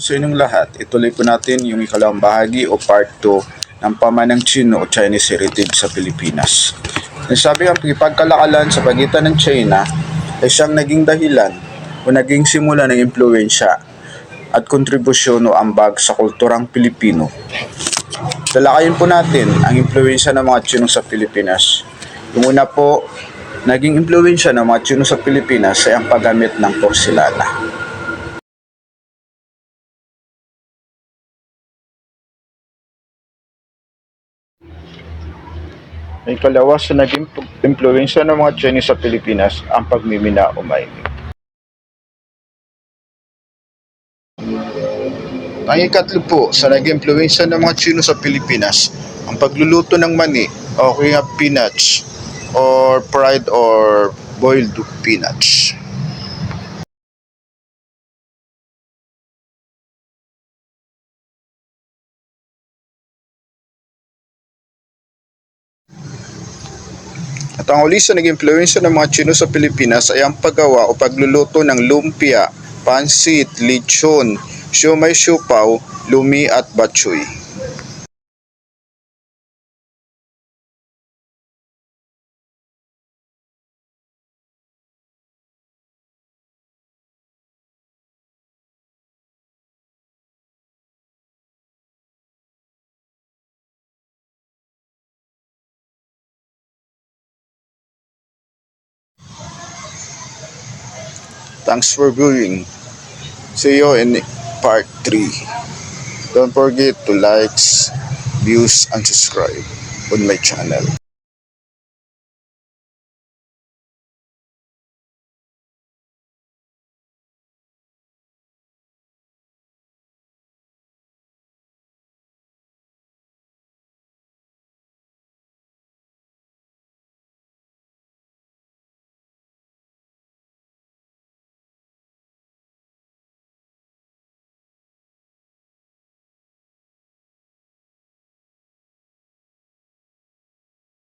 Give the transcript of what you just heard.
sa inyong lahat, ituloy po natin yung ikalawang bahagi o part 2 ng pamanang Chino o Chinese heritage sa Pilipinas. Nasabi ang pagkalakalan sa pagitan ng China ay siyang naging dahilan o naging simula ng impluensya at kontribusyon o ambag sa kulturang Pilipino. Talakayin po natin ang impluensya ng mga Chino sa Pilipinas. Yung una po, naging impluensya ng mga Chino sa Pilipinas ay ang paggamit ng porselana. May kalawa sa naging impluensya ng mga Chinese sa Pilipinas ang pagmimina o mining. Ang ikatlo po sa naging impluensya ng mga Chino sa Pilipinas ang pagluluto ng mani o kaya peanuts or fried or boiled peanuts. At ang huli sa naging impluensya ng mga Chino sa Pilipinas ay ang paggawa o pagluluto ng lumpia, pansit, lechon, siomay siopaw, lumi at batchoy. Thanks for viewing. See you in part 3. Don't forget to likes, views, and subscribe on my channel.